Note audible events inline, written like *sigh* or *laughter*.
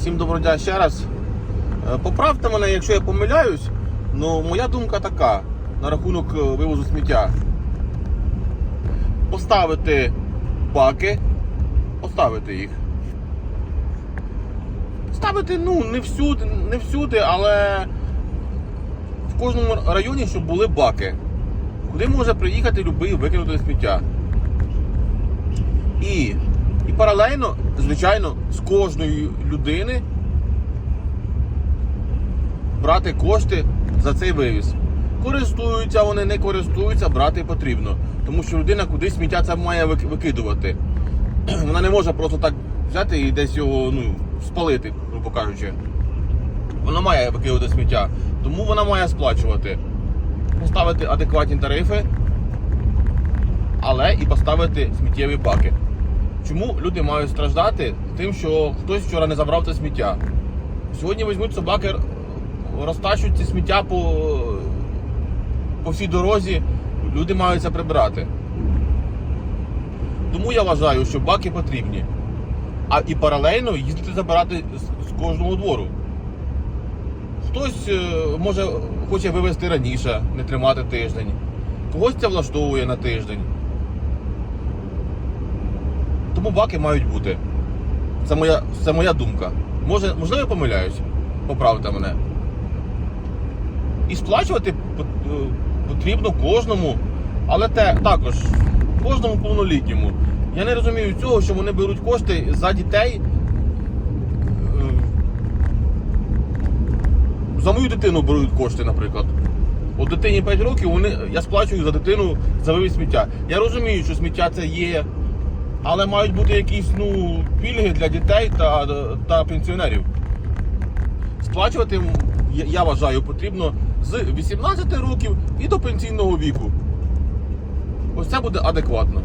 Всім доброго дня ще раз. Е, Поправте мене, якщо я помиляюсь, ну моя думка така на рахунок е, вивозу сміття. Поставити баки, поставити їх. Ставити, ну, не всюди, не всюди, але в кожному районі, щоб були баки. Куди може приїхати любий викинути сміття. І паралельно, звичайно, з кожної людини брати кошти за цей вивіз. Користуються вони, не користуються, брати потрібно. Тому що людина кудись сміття це має викидувати. *clears throat* Вона не може просто так взяти і десь його ну, спалити, грубо кажучи. Вона має викидувати сміття, тому вона має сплачувати. Поставити адекватні тарифи, але і поставити сміттєві баки. Чому люди мають страждати тим, що хтось вчора не забрав це сміття? Сьогодні візьмуть собаки, розтащують ці сміття по, по всій дорозі, люди мають це прибрати. Тому я вважаю, що баки потрібні. А і паралельно їздити забирати з, з кожного двору. Хтось е, може хоче вивезти раніше, не тримати тиждень. Когось це влаштовує на тиждень. Тому баки мають бути. Це моя, це моя думка. Може, можливо, я помиляюсь. Поправте мене. І сплачувати е, потрібно кожному, але те, також кожному повнолітньому. Я не розумію цього, що вони беруть кошти за дітей. е, За мою дитину беруть кошти, наприклад. От дитині 5 років, вони, я сплачую за дитину за вивіз сміття. Я розумію, що сміття це є але мають бути якісь ну, пільги для дітей та, та пенсіонерів. Сплачувати, я- вважаю, потрібно з 18 років і до пенсійного віку. Ось це буде адекватно.